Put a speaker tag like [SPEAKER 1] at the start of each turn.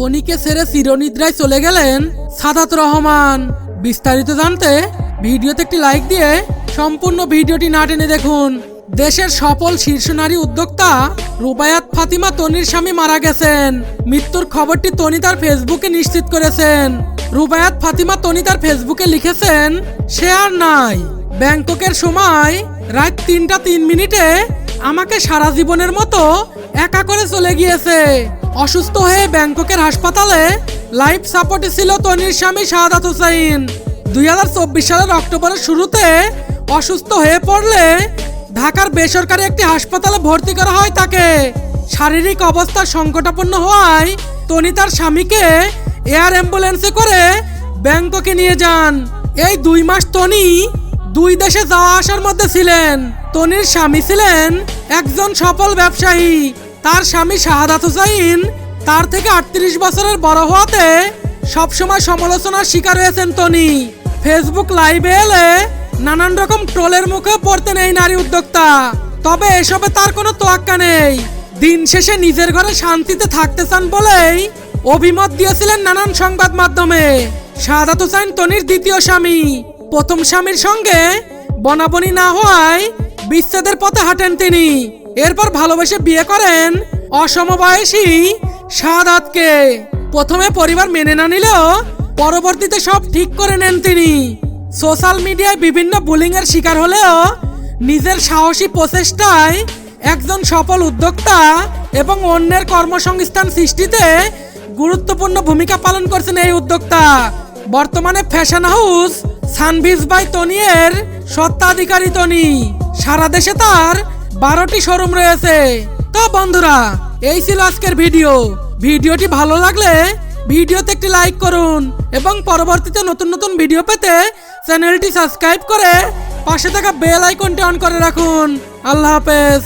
[SPEAKER 1] তনিকে ছেড়ে চিরনিদ্রায় চলে গেলেন সাদাত রহমান। বিস্তারিত জানতে ভিডিওতে একটি লাইক দিয়ে সম্পূর্ণ ভিডিওটি না টেনে দেখুন। দেশের সফল শীর্ষ নারী উদ্যোক্তা রুবায়াত ফাতিমা তনির স্বামী মারা গেছেন। মৃত্যুর খবরটি তনি তার ফেসবুকে নিশ্চিত করেছেন। রুবায়াত ফাতিমা তনি তার ফেসবুকে লিখেছেন, সে আর নাই। ব্যাংককের সময় রাত তিনটা তিন মিনিটে আমাকে সারা জীবনের মতো একা করে চলে গিয়েছে। অসুস্থ হয়ে ব্যাংককের হাসপাতালে লাইফ সাপোর্টে ছিল তনির স্বামী শাহাদাত হোসাইন দুই হাজার চব্বিশ সালের অক্টোবরের শুরুতে অসুস্থ হয়ে পড়লে ঢাকার বেসরকারি একটি হাসপাতালে ভর্তি করা হয় তাকে। শারীরিক অবস্থা সংকটাপন্ন হওয়ায় তনি তার স্বামীকে এয়ার অ্যাম্বুলেন্সে করে ব্যাংককে নিয়ে যান। এই দুই মাস তনি দুই দেশে যাওয়া আসার মধ্যে ছিলেন। তনির স্বামী ছিলেন একজন সফল ব্যবসায়ী। তার স্বামী শাহাদাত হুসাইন তার থেকে আটত্রিশ বছরের বড় হওয়াতে সবসময় সমালোচনার শিকার হয়েছেন তনি। ফেসবুক লাইভে এলে নানান রকম ট্রোলের মুখে পড়তেন এই নারী উদ্যোক্তা। তবে এসবে তার কোনো তোয়াক্কা নেই। দিন শেষে নিজের ঘরে শান্তিতে থাকতে চান বলেই অভিমত দিয়েছিলেন নানান সংবাদ মাধ্যমে। শাহাদাত হোসেন তনির দ্বিতীয় স্বামী। প্রথম স্বামীর সঙ্গে বনাবনি না হওয়ায় বিচ্ছেদের পথে হাঁটেন তিনি। এরপর ভালোবেসে বিয়ে করেন অসমবয়সী শাহাদাতকে প্রথমে পরিবার মেনে না নিলেও পরবর্তীতে সব ঠিক করে নেন তিনি। সোশ্যাল মিডিয়ায় বিভিন্ন বুলিং এর শিকার হলেও নিজের সাহসী প্রচেষ্টায় একজন সফল উদ্যোক্তা এবং অন্যের কর্মসংস্থান সৃষ্টিতে গুরুত্বপূর্ণ ভূমিকা পালন করছেন এই উদ্যোক্তা। বর্তমানে ফ্যাশন হাউস সানভিজ বাই তনিয়ের সত্ত্বাধিকারী তনি। সারা দেশে তার বারোটি শোরুম রয়েছে। তো বন্ধুরা, এই ছিল আজকের ভিডিও। ভিডিওটি ভালো লাগলে ভিডিওতে একটি লাইক করুন এবং পরবর্তীতে নতুন নতুন ভিডিও পেতে চ্যানেলটি সাবস্ক্রাইব করে পাশে থাকা বেল আইকনটি অন করে রাখুন। আল্লাহ হাফেজ।